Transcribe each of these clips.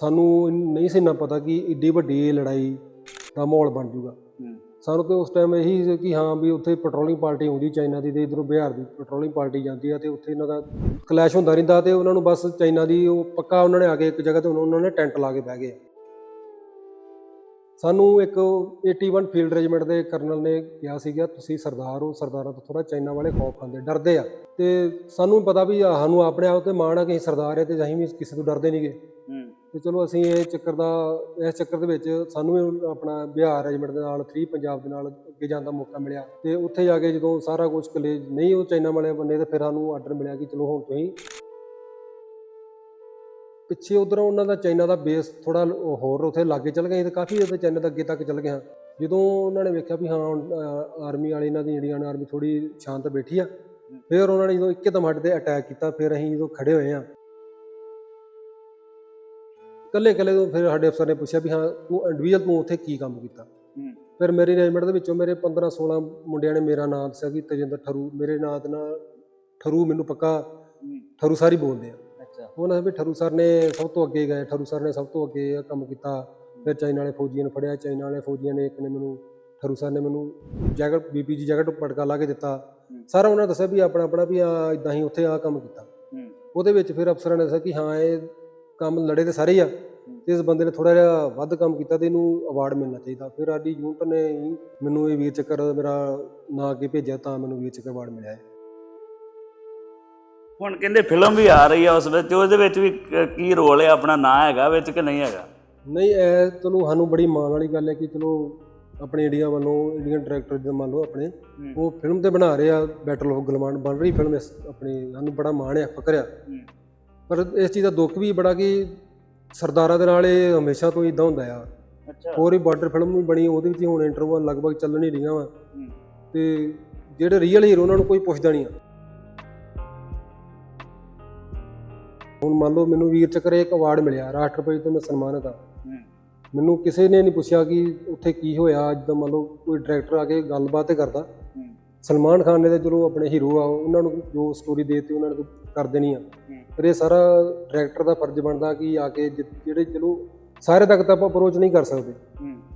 ਸਾਨੂੰ ਨਹੀਂ ਸੀ ਨਾ ਪਤਾ ਕਿ ਏਡੀ ਵੱਡੀ ਲੜਾਈ ਦਾ ਮਾਹੌਲ ਬਣ ਜੂਗਾ। ਸਾਨੂੰ ਤੇ ਉਸ ਟਾਈਮ ਇਹੀ ਸੀ ਕਿ ਹਾਂ ਵੀ ਉੱਥੇ ਪੈਟਰੋਲਿੰਗ ਪਾਰਟੀ ਆਉਂਦੀ ਚਾਈਨਾ ਦੀ ਤੇ ਇਧਰੋਂ ਬਿਹਾਰ ਦੀ ਪੈਟਰੋਲਿੰਗ ਪਾਰਟੀ ਜਾਂਦੀ ਆ ਤੇ ਉੱਥੇ ਇਹਨਾਂ ਦਾ ਕਲੈਸ਼ ਹੁੰਦਾ ਰਹਿੰਦਾ ਤੇ ਉਹਨਾਂ ਨੂੰ ਬਸ ਚਾਈਨਾ ਦੀ ਉਹ ਪੱਕਾ ਉਹਨਾਂ ਨੇ ਆ ਕੇ ਇੱਕ ਜਗ੍ਹਾ ਤੇ ਉਹਨਾਂ ਨੇ ਟੈਂਟ ਲਾ ਕੇ ਬਹਿ ਗਏ। ਸਾਨੂੰ ਇੱਕ 81 ਫੀਲਡ ਰੈਜੀਮੈਂਟ ਦੇ ਕਰਨਲ ਨੇ ਕਿਹਾ ਸੀਗਾ ਤੁਸੀਂ ਸਰਦਾਰ ਹੋ ਸਰਦਾਰਾਂ ਤੋਂ ਥੋੜਾ ਚਾਈਨਾ ਵਾਲੇ ਖੌਫ ਖਾਂਦੇ ਡਰਦੇ ਆ। ਤੇ ਸਾਨੂੰ ਪਤਾ ਵੀ ਸਾਨੂੰ ਆਪਣੇ ਆਪ ਤੇ ਮਾਣ ਆ ਕਿ ਸਰਦਾਰ ਆ ਤੇ ਅਸੀਂ ਵੀ ਕਿਸੇ ਤੋਂ ਡਰਦੇ ਨਹੀਂਗੇ ਤੇ ਚਲੋ ਅਸੀਂ ਇਹ ਚੱਕਰ ਦਾ, ਇਸ ਚੱਕਰ ਦੇ ਵਿੱਚ ਸਾਨੂੰ ਵੀ ਆਪਣਾ ਬਿਹਾਰ ਰੈਜੀਮੈਂਟ ਦੇ ਨਾਲ 3 ਪੰਜਾਬ ਦੇ ਨਾਲ ਅੱਗੇ ਜਾਣ ਦਾ ਮੌਕਾ ਮਿਲਿਆ। ਤੇ ਉੱਥੇ ਜਾ ਕੇ ਜਦੋਂ ਸਾਰਾ ਕੁਝ ਕਲੇਜ ਨਹੀਂ ਉਹ ਚਾਈਨਾ ਵਾਲੇ ਬੰਦੇ, ਤੇ ਫਿਰ ਸਾਨੂੰ ਆਰਡਰ ਮਿਲਿਆ ਕਿ ਚਲੋ ਹੁਣ ਤੁਸੀਂ ਪਿੱਛੇ ਉਧਰ ਉਹਨਾਂ ਦਾ ਚਾਈਨਾ ਦਾ ਬੇਸ ਥੋੜਾ ਹੋਰ ਉੱਥੇ ਲਾਗੇ ਚੱਲ ਗਏ, ਤੇ ਕਾਫੀ ਉਹਦੇ ਚਾਈਨਾ ਦੇ ਅੱਗੇ ਤੱਕ ਚੱਲ ਗਏ ਹਾਂ। ਜਦੋਂ ਉਹਨਾਂ ਨੇ ਵੇਖਿਆ ਵੀ ਹਾਂ ਆਰਮੀ ਵਾਲੇ ਇਹਨਾਂ ਦੀ ਇੰਡੀਅਨ ਆਰਮੀ ਥੋੜੀ ਸ਼ਾਂਤ ਬੈਠੀ ਆ, ਫਿਰ ਉਹਨਾਂ ਨੇ ਜਦੋਂ ਇੱਕਦਮ ਸਾਡੇ ਤੇ ਅਟੈਕ ਕੀਤਾ, ਫਿਰ ਅਸੀਂ ਜਦੋਂ ਖੜੇ ਹੋਏ ਆ ਕੱਲੇ ਕੱਲੇ ਤੋਂ ਫਿਰ ਸਾਡੇ ਅਫਸਰ ਨੇ ਪੁੱਛਿਆ ਵੀ ਹਾਂ ਤੂੰ ਇੰਡੀਵਿਜੂਅਲ ਤੂੰ ਉੱਥੇ ਕੀ ਕੰਮ ਕੀਤਾ? ਫਿਰ ਮੇਰੀ ਰੈਜੀਮੈਂਟ ਦੇ ਵਿੱਚੋਂ ਮੇਰੇ 15 16 ਮੁੰਡਿਆਂ ਨੇ ਮੇਰਾ ਨਾਮ ਦੱਸਿਆ ਕਿ ਤੇਜਿੰਦਰ ਠਰੂ ਮੇਰੇ ਨਾਂ ਦੇ ਨਾਲ ਠਰੂ ਮੈਨੂੰ ਪੱਕਾ ਠਰੂ ਸਾਰੀ ਬੋਲਦੇ ਆ। ਅੱਛਾ। ਉਹਨਾਂ ਨੇ ਵੀ ਠਰੂ ਸਰ ਨੇ ਸਭ ਤੋਂ ਅੱਗੇ ਗਏ ਠਰੂ ਸਰ ਨੇ ਸਭ ਤੋਂ ਅੱਗੇ ਇਹ ਕੰਮ ਕੀਤਾ। ਫਿਰ ਚਾਈਨਾ ਵਾਲੇ ਫੌਜੀਆਂ ਨੂੰ ਫੜਿਆ ਚਾਈਨਾ ਵਾਲੇ ਫੌਜੀਆਂ ਨੇ ਇੱਕ ਨੇ ਮੈਨੂੰ ਠਰੂ ਸਰ ਨੇ ਮੈਨੂੰ ਜੈਕਟ ਬੀਪੀਜੀ ਜੈਕਟ ਪਟਕਾ ਲਾ ਕੇ ਦਿੱਤਾ। ਸਾਰਾ ਉਹਨਾਂ ਨੇ ਦੱਸਿਆ ਵੀ ਆਪਣਾ ਆਪਣਾ ਵੀ ਆ ਇਦਾਂ ਹੀ ਉੱਥੇ ਆ ਕੰਮ ਕੀਤਾ। ਉਹਦੇ ਵਿੱਚ ਫਿਰ ਅਫਸਰਾਂ ਨੇ ਦੱਸਿਆ ਕਿ ਹਾਂ ਇਹ ਕੰਮ ਲੜੇ ਤੇ ਸਾਰੇ ਆ। ਤੇ ਇਸ ਬੰਦੇ ਨੇ ਥੋੜਾ ਜਿਹਾ ਵੱਧ ਕੰਮ ਕੀਤਾ ਤੇ ਇਹਨੂੰ ਅਵਾਰਡ ਮਿਲਣਾ ਚਾਹੀਦਾ। ਫਿਰ ਸਾਡੀ ਯੂਨਿਟ ਨੇ ਹੀ ਮੈਨੂੰ ਇਹ ਵੀਰ ਚੱਕਰ ਮੇਰਾ ਨਾਂ ਅੱਗੇ ਭੇਜਿਆ ਤਾਂ ਮੈਨੂੰ ਵੀਰ ਚੱਕਰ ਅਵਾਰਡ ਮਿਲਿਆ। ਹੈ ਹੁਣ ਕਹਿੰਦੇ ਫਿਲਮ ਵੀ ਆ ਰਹੀ ਆ ਉਸ ਵਿੱਚ ਤੇ ਉਹਦੇ ਵਿੱਚ ਵੀ ਕ- ਕੀ ਰੋਲ ਹੈ ਆਪਣਾ ਨਾਂ ਹੈਗਾ ਵਿੱਚ ਕਿ ਨਹੀਂ ਹੈਗਾ? ਨਹੀਂ ਇਹ ਚਲੋ ਸਾਨੂੰ ਬੜੀ ਮਾਣ ਵਾਲੀ ਗੱਲ ਹੈ ਕਿ ਚਲੋ ਆਪਣੇ ਇੰਡੀਆ ਵੱਲੋਂ ਇੰਡੀਅਨ ਡਾਇਰੈਕਟਰ ਜਿਹਦੇ ਮੰਨ ਲਓ ਆਪਣੇ ਉਹ ਫਿਲਮ ਤੇ ਬਣਾ ਰਹੇ ਆ ਬੈਟਲ ਆਫ ਗਲਵਾਨ ਬਣ ਰਹੀ ਫਿਲਮ ਇਸ ਆਪਣੀ ਸਾਨੂੰ ਬੜਾ ਮਾਣ ਆ ਫਕਰ ਆ ਪਰ ਇਸ ਚੀਜ਼ ਦਾ ਦੁੱਖ ਵੀ ਬੜਾ ਕਿ ਸਰਦਾਰਾਂ ਦੇ ਨਾਲ ਇਹ ਹਮੇਸ਼ਾ ਤੋਂ ਇਦਾਂ ਹੁੰਦਾ ਆ। ਅੱਛਾ। ਹੋਰ ਹੀ ਬਾਰਡਰ ਫਿਲਮ ਵੀ ਬਣੀ ਉਹਦੇ ਵਿੱਚ ਹੀ ਹੁਣ ਇੰਟਰਵਿਊ ਲਗਭਗ ਚੱਲਣ ਹੀ ਰਹੀਆਂ ਵਾ। ਤੇ ਜਿਹੜੇ ਰੀਅਲ ਹੀਰੋ ਉਹਨਾਂ ਨੂੰ ਕੋਈ ਪੁੱਛਦਾ ਨਹੀਂ ਆ। ਹੁਣ ਮੰਨ ਲਓ ਮੈਨੂੰ ਵੀਰ ਚੱਕਰ ਇੱਕ ਅਵਾਰਡ ਮਿਲਿਆ ਰਾਸ਼ਟਰਪਤੀ ਤੋਂ ਮੈਂ ਸਨਮਾਨਿਤ ਆ ਮੈਨੂੰ ਕਿਸੇ ਨੇ ਨਹੀਂ ਪੁੱਛਿਆ ਕਿ ਉੱਥੇ ਕੀ ਹੋਇਆ ਅੱਜ ਦਾ ਮੰਨ ਲਓ ਕੋਈ ਡਾਇਰੈਕਟਰ ਆ ਕੇ ਗੱਲਬਾਤ ਕਰਦਾ। ਸਲਮਾਨ ਖਾਨ ਨੇ ਤੇ ਚਲੋ ਆਪਣੇ ਹੀਰੋ ਆ ਉਹਨਾਂ ਨੂੰ ਜੋ ਸਟੋਰੀ ਦੇਤੀ ਉਹਨਾਂ ਨੇ ਕਰ ਦੇਣੀ ਆ। ਪਰ ਇਹ ਸਾਰਾ ਡਾਇਰੈਕਟਰ ਦਾ ਫਰਜ਼ ਬਣਦਾ ਕਿ ਆ ਕੇ ਜਿ- ਜਿਹੜੇ ਚਲੋ ਸਾਰੇ ਤੱਕ ਤਾਂ ਆਪਾਂ ਅਪਰੋਚ ਨਹੀਂ ਕਰ ਸਕਦੇ।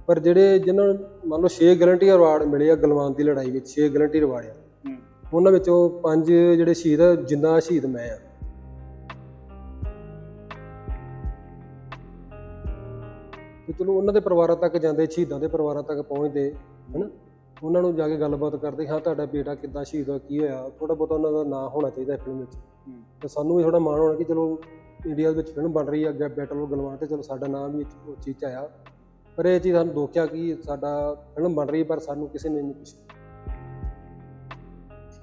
ਪਰ ਜਿਹੜੇ ਜਿਨ੍ਹਾਂ ਨੂੰ ਮੰਨ ਲਓ 6 ਗਰੰਟੀ ਅਵਾਰਡ ਮਿਲੇ ਆ ਗਲਵਾਨ ਦੀ ਲੜਾਈ ਵਿੱਚ 6 ਗਰੰਟੀ ਅਵਾਰਡ ਆ। ਉਹਨਾਂ ਵਿੱਚੋਂ ਪੰਜ ਜਿਹੜੇ ਸ਼ਹੀਦ ਆ, ਜਿੰਦਾ ਸ਼ਹੀਦ ਮੈਂ ਆ। ਤੇ ਚਲੋ ਉਹਨਾਂ ਦੇ ਪਰਿਵਾਰਾਂ ਤੱਕ ਜਾਂਦੇ ਸ਼ਹੀਦਾਂ ਦੇ ਪਰਿਵਾਰਾਂ ਤੱਕ ਪਹੁੰਚਦੇ ਹਨਾ? ਉਹਨਾਂ ਨੂੰ ਜਾ ਕੇ ਗੱਲਬਾਤ ਕਰਦੇ ਹਾਂ ਤੁਹਾਡਾ ਬੇਟਾ ਕਿੱਦਾਂ ਸ਼ਹੀਦ ਹੋਇਆ ਕੀ ਹੋਇਆ ਥੋੜਾ ਬਹੁਤਾ ਉਹਨਾਂ ਦਾ ਨਾਂ ਹੋਣਾ ਚਾਹੀਦਾ ਫਿਲਮ ਵਿੱਚ। ਤੇ ਸਾਨੂੰ ਵੀ ਥੋੜਾ ਮਾਣ ਹੋਣਾ ਕਿ ਚਲੋ ਇੰਡੀਆ ਵਿੱਚ ਫਿਲਮ ਬਣ ਰਹੀ ਹੈ ਅੱਗੇ ਬੈਟਲ ਆਫ ਗਲਵਾਨ ਤੇ ਚਲੋ ਸਾਡਾ ਨਾਮ ਵੀ ਉਹ ਚੀਜ਼ 'ਚ ਆਇਆ। ਪਰ ਇਹ ਚੀਜ਼ ਸਾਨੂੰ ਦੁੱਖ ਆ ਕਿ ਸਾਡਾ ਫਿਲਮ ਬਣ ਰਹੀ ਹੈ ਪਰ ਸਾਨੂੰ ਕਿਸੇ ਨੇ ਨਹੀਂ ਪੁੱਛਿਆ।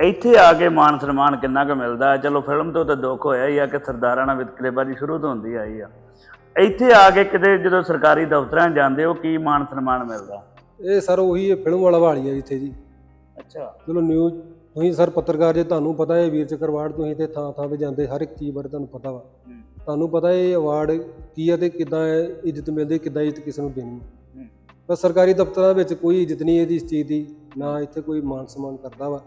ਇੱਥੇ ਆ ਕੇ ਮਾਨ ਸਨਮਾਨ ਕਿੰਨਾ ਕੁ ਮਿਲਦਾ? ਹੈ? ਚਲੋ ਫਿਲਮ ਤੋਂ ਤਾਂ ਦੁੱਖ ਹੋਇਆ ਹੀ ਆ ਕਿ ਸਰਦਾਰਾਂ ਨਾਲ ਵਿਤਕਰੇਬਾਜ਼ੀ ਸ਼ੁਰੂ ਤੋਂ ਹੁੰਦੀ ਆਈ ਆ। ਇੱਥੇ ਆ ਕੇ ਕਿਤੇ ਜਦੋਂ ਸਰਕਾਰੀ ਦਫ਼ਤਰਾਂ ਜਾਂਦੇ ਹੋ ਕੀ ਮਾਨ ਸਨਮਾਨ ਮਿਲਦਾ? ਇਹ ਸਰ ਉਹੀ ਫਿਲਮ ਵਾਲਾ ਵਾਲੀ ਹੈ ਜਿੱਥੇ ਜੀ। ਅੱਛਾ। ਚਲੋ ਨਿਊਜ਼ ਤੁਸੀਂ ਸਰ ਪੱਤਰਕਾਰ ਜੇ ਤੁਹਾਨੂੰ ਪਤਾ ਹੈ ਵੀਰ ਚੱਕਰ ਅਵਾਰਡ ਤੁਸੀਂ ਤੇ ਥਾਂ ਥਾਂ ਤੇ ਜਾਂਦੇ ਹਰ ਇੱਕ ਚੀਜ਼ ਬਾਰੇ ਤੁਹਾਨੂੰ ਪਤਾ ਵਾ। ਤੁਹਾਨੂੰ ਪਤਾ ਇਹ ਅਵਾਰਡ ਕੀ ਹੈ ਤੇ ਕਿੱਦਾਂ ਇੱਜ਼ਤ ਮਿਲਦੀ ਕਿੱਦਾਂ ਇੱਜ਼ਤ ਕਿਸ ਨੂੰ ਦੇਣੀ ਪਰ ਸਰਕਾਰੀ ਦਫ਼ਤਰਾਂ ਵਿੱਚ ਕੋਈ ਇੱਜ਼ਤ ਨਹੀਂ ਇਹਦੀ ਇਸ ਚੀਜ਼ ਦੀ ਨਾ ਇੱਥੇ ਕੋਈ ਮਾਨ ਸਨਮਾਨ ਕਰਦਾ ਵਾ।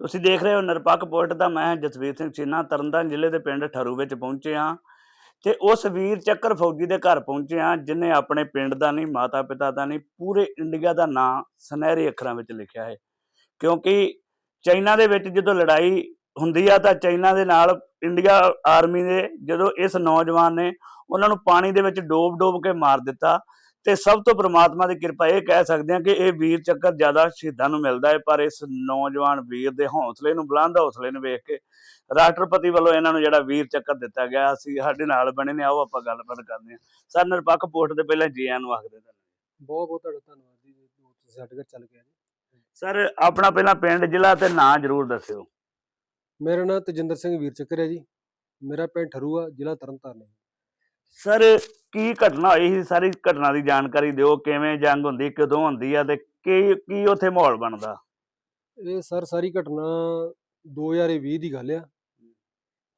ਤੁਸੀਂ ਦੇਖ ਰਹੇ ਹੋ ਨਿਰਪੱਖ ਪੁਆਇੰਟ ਦਾ ਮੈਂ ਜਸਵੀਰ ਸਿੰਘ ਚੀਨਾ, ਤਰਨਤਾਰਨ ਜ਼ਿਲ੍ਹੇ ਦੇ ਪਿੰਡ ਠਰੂ ਵਿੱਚ ਪਹੁੰਚੇ ਹਾਂ ਤੇ ਉਸ ਵੀਰ ਚੱਕਰ ਫੌਜੀ ਦੇ ਘਰ ਪਹੁੰਚੇ ਹਾਂ ਜਿਨੇ ਆਪਣੇ ਪਿੰਡ ਦਾ ਨਹੀਂ ਮਾਤਾ ਪਿਤਾ ਦਾ ਨਹੀਂ, ਪੂਰੇ ਇੰਡੀਆ ਦਾ ਨਾਂ ਸੁਨਹਿਰੇ ਅੱਖਰਾਂ ਵਿੱਚ ਲਿਖਿਆ ਹੈ। ਕਿਉਂਕਿ ਚਾਈਨਾ ਦੇ ਵਿੱਚ ਜਦੋਂ ਲੜਾਈ ਹੁੰਦੀ ਆ ਤਾਂ ਚਾਈਨਾ ਦੇ ਨਾਲ ਇੰਡੀਆ ਆਰਮੀ ਦੇ ਜਦੋਂ ਇਸ ਨੌਜਵਾਨ ਨੇ ਉਹਨਾਂ ਨੂੰ ਪਾਣੀ ਦੇ ਵਿੱਚ ਡੋਬ-ਡੋਬ ਕੇ ਮਾਰ ਦਿੱਤਾ ਤੇ ਸਭ ਤੋਂ ਪ੍ਰਮਾਤਮਾ ਦੀ ਕਿਰਪਾ ਇਹ ਕਹਿ ਸਕਦੇ ਹਾਂ ਕਿ ਇਹ ਵੀਰ ਚੱਕਰ ਜ਼ਿਆਦਾ ਸ਼ਹੀਦਾਂ ਨੂੰ ਮਿਲਦਾ ਹੈ ਪਰ ਇਸ ਨੌਜਵਾਨ ਵੀਰ ਦੇ ਹੌਸਲੇ ਨੂੰ ਬੁਲੰਦ ਹੌਸਲੇ ਨੂੰ ਵੇਖ ਕੇ ਰਾਸ਼ਟਰਪਤੀ ਵੱਲੋਂ ਇਹਨਾਂ ਨੂੰ ਜਿਹੜਾ ਵੀਰ ਚੱਕਰ ਦਿੱਤਾ ਗਿਆ ਅਸੀਂ ਸਾਡੇ ਨਾਲ ਬਣੇ ਨੇ ਆਓ ਆਪਾਂ ਗੱਲਬਾਤ ਕਰਦੇ ਹਾਂ। ਸਰ ਨਿਰਪੱਖ ਪੋਸਟ ਦੇ ਪਹਿਲਾਂ ਜੀ ਆਇਆਂ ਨੂੰ ਆਖਦੇ ਹਾਂ ਬਹੁਤ ਬਹੁਤ ਤੁਹਾਡਾ ਧੰਨਵਾਦ ਜੀ ਤੁਸੀਂ ਸਾਡੇ ਘਰ ਚੱਲ ਗਏ ਜੀ। ਸਰ ਆਪਣਾ ਪਹਿਲਾਂ ਪਿੰਡ ਜ਼ਿਲ੍ਹਾ ਤੇ ਨਾਂ ਜ਼ਰੂਰ ਦੱਸਿਓ। ਮੇਰਾ ਨਾਮ ਤਜਿੰਦਰ ਸਿੰਘ ਵੀਰ ਚੱਕਰ ਹੈ ਜੀ। ਮੇਰਾ ਪਿੰਡ ਠਰੂ ਆ ਜ਼ਿਲ੍ਹਾ ਤਰਨਤਾਰਨ ਹੈ ਸਰ ਕੀ ਘਟਨਾ ਹੋਈ ਸੀ? ਸਾਰੀ ਘਟਨਾ ਦੀ ਜਾਣਕਾਰੀ ਦਿਓ। ਕਿਵੇਂ ਜੰਗ ਹੁੰਦੀ ਕਦੋਂ ਹੁੰਦੀ ਆ ਤੇ ਕੀ ਕੀ ਉੱਥੇ ਮਾਹੌਲ ਬਣਦਾ? ਇਹ ਸਰ ਸਾਰੀ ਘਟਨਾ 2020 ਦੀ ਗੱਲ ਆ।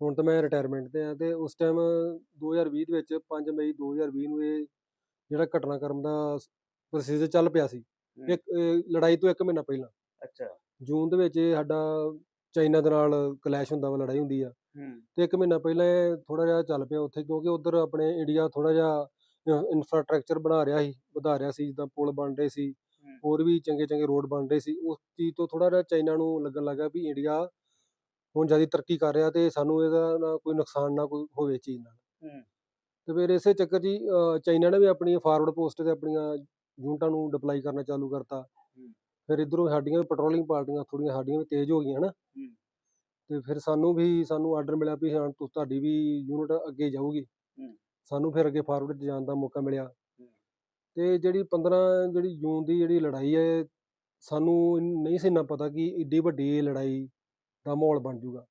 ਹੁਣ ਤਾਂ ਮੈਂ ਰਿਟਾਇਰਮੈਂਟ ਤੇ ਆ ਤੇ ਉਸ ਟਾਈਮ 2020 ਦੇ ਵਿੱਚ 5 ਮਈ 2020 ਨੂੰ ਇਹ ਜਿਹੜਾ ਘਟਨਾਕ੍ਰਮ ਦਾ ਪ੍ਰੋਸੀਜਰ ਚੱਲ ਪਿਆ ਸੀ। ਇੱਕ ਲੜਾਈ ਤੋਂ ਇੱਕ ਮਹੀਨਾ ਪਹਿਲਾਂ। ਅੱਛਾ। ਜੂਨ ਦੇ ਵਿੱਚ ਇਹ ਸਾਡਾ ਚਾਈਨਾ ਦੇ ਨਾਲ ਕਲੈਸ਼ ਹੁੰਦਾ ਵਾ ਲੜਾਈ ਹੁੰਦੀ ਆ। ਤੇ ਇੱਕ ਮਹੀਨਾ ਪਹਿਲਾਂ ਇਹ ਥੋੜਾ ਜਿਹਾ ਚੱਲ ਪਿਆ ਉੱਥੇ ਕਿਉਂਕਿ ਉਧਰ ਆਪਣੇ ਇੰਡੀਆ ਥੋੜਾ ਜਿਹਾ ਇਨਫਰਾਸਟ੍ਰਕਚਰ ਬਣਾ ਰਿਹਾ ਸੀ ਵਧਾ ਰਿਹਾ ਸੀ ਜਿੱਦਾਂ ਪੁਲ ਬਣ ਰਹੇ ਸੀ ਹੋਰ ਵੀ ਚੰਗੇ ਚੰਗੇ ਰੋਡ ਬਣ ਰਹੇ ਸੀ। ਉਸ ਚੀਜ਼ ਤੋਂ ਥੋੜਾ ਜਿਹਾ ਚਾਈਨਾ ਨੂੰ ਲੱਗਣ ਲੱਗਾ ਵੀ ਇੰਡੀਆ ਹੁਣ ਜ਼ਿਆਦਾ ਤਰੱਕੀ ਕਰ ਰਿਹਾ ਤੇ ਸਾਨੂੰ ਇਹਦਾ ਨਾ ਕੋਈ ਨੁਕਸਾਨ ਨਾ ਕੋਈ ਹੋਵੇ ਚੀਜ਼ ਨਾਲ। ਤੇ ਫਿਰ ਇਸੇ ਚੱਕਰ 'ਚ ਅਹ, ਚਾਈਨਾ ਨੇ ਵੀ ਆਪਣੀ ਫਾਰਵਰਡ ਪੋਸਟ ਤੇ ਆਪਣੀਆਂ ਯੂਨਿਟਾਂ ਨੂੰ ਡਿਪਲਾਈ ਕਰਨਾ ਚਾਲੂ ਕਰਤਾ। ਫਿਰ ਇਧਰੋਂ ਸਾਡੀਆਂ ਪੈਟਰੋਲਿੰਗ ਪਾਰਟੀਆਂ ਥੋੜੀਆਂ ਸਾਡੀਆਂ ਵੀ ਤੇਜ਼ ਹੋ ਗਈਆਂ ਹਨਾ। ਤੇ ਫਿਰ ਸਾਨੂੰ ਵੀ ਸਾਨੂੰ ਆਰਡਰ ਮਿਲਿਆ ਵੀ ਹਾਂ ਤੁ- ਤੁਹਾਡੀ ਵੀ ਯੂਨਿਟ ਅੱਗੇ ਜਾਊਗੀ। ਸਾਨੂੰ ਫਿਰ ਅੱਗੇ ਫਾਰਵਰਡ ਜਾਣ ਦਾ ਮੌਕਾ ਮਿਲਿਆ। ਤੇ ਜਿਹੜੀ 15 ਜਿਹੜੀ ਜੂਨ ਦੀ ਜਿਹੜੀ ਲੜਾਈ ਹੈ ਸਾਨੂੰ ਨਹੀਂ ਸੀ ਇੰਨਾ ਪਤਾ ਕਿ ਏਡੀ ਵੱਡੀ ਲੜਾਈ ਦਾ ਮਾਹੌਲ ਬਣ ਜਾਊਗਾ।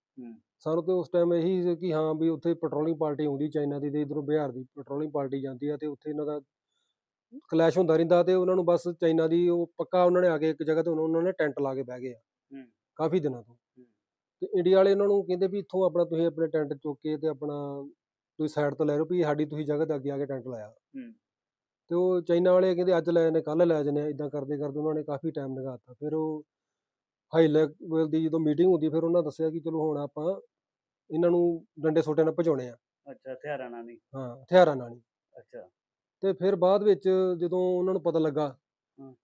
ਸਾਨੂੰ ਤੇ ਉਸ ਟਾਈਮ ਇਹੀ ਸੀ ਕਿ ਹਾਂ ਵੀ ਉੱਥੇ ਪੈਟਰੋਲਿੰਗ ਪਾਰਟੀ ਆਉਂਦੀ ਚਾਈਨਾ ਦੀ ਤੇ ਇਧਰੋਂ ਬਿਹਾਰ ਦੀ ਪੈਟਰੋਲਿੰਗ ਪਾਰਟੀ ਜਾਂਦੀ ਆ ਤੇ ਉੱਥੇ ਇਹਨਾਂ ਦਾ ਕਲੈਸ਼ ਹੁੰਦਾ ਰਹਿੰਦਾ ਤੇ ਉਹਨਾਂ ਨੂੰ ਬਸ ਚਾਈਨਾ ਦੀ ਉਹ ਪੱਕਾ ਉਹਨਾਂ ਨੇ ਆ ਕੇ ਇੱਕ ਜਗ੍ਹਾ ਤੇ ਉਹਨਾਂ ਨੇ ਟੈਂਟ ਲਾ ਕੇ ਬਹਿ ਗਏ ਆ। ਹੂੰ। ਕਾਫੀ ਦਿਨਾਂ ਤੋਂ। ਤੇ ਇੰਡੀਆ ਵਾਲੇ ਉਹਨਾਂ ਨੂੰ ਕਹਿੰਦੇ ਵੀ ਇੱਥੋਂ ਆਪਣਾ ਤੁਸੀਂ ਆਪਣੇ ਟੈਂਟ ਚੁੱਕ ਕੇ ਤੇ ਆਪਣਾ ਤੁਸੀਂ ਸਾਈਡ ਤੋਂ ਲੈ ਲਓ ਵੀ ਸਾਡੀ ਤੁਸੀਂ ਜਗ੍ਹਾ ਤੇ ਅੱਗੇ ਆ ਕੇ ਟੈਂਟ ਲਾਇਆ। ਹੂੰ। ਤੇ ਉਹ ਚਾਈਨਾ ਵਾਲੇ ਕਹਿੰਦੇ ਅੱਜ ਲੈ ਜਾਂਦੇ ਕੱਲ ਲੈ ਜਾਂਦੇ ਇਦਾਂ ਕਰਦੇ ਕਰਦੇ ਉਹਨਾਂ ਨੇ ਕਾਫੀ ਟਾਈਮ ਲਗਾਤਾ ਫਿਰ ਉਹ ਹਾਈ ਲੈਵਲ ਦੀ ਜਦੋਂ ਮੀਟਿੰਗ ਹੁੰਦੀ ਫਿਰ ਉਹਨਾਂ ਦੱਸਿਆ ਕਿ ਚਲੋ ਹੁਣ ਆਪਾਂ ਇਹਨਾਂ ਨੂੰ ਡੰਡੇ ਸੋਟੇ ਨਾਲ ਭਜਾਉਣੇ ਆ। ਅੱਛਾ ਹਥਿਆਰਾਂ ਨਾਲ ਨਹੀਂ ਹਾਂ ਹਥਿਆਰਾਂ ਨਾਲ ਨਹੀਂ ਅੱਛਾ। ਤੇ ਫਿਰ ਬਾਅਦ ਵਿੱਚ ਜਦੋਂ ਉਹਨਾਂ ਨੂੰ ਪਤਾ ਲੱਗਾ।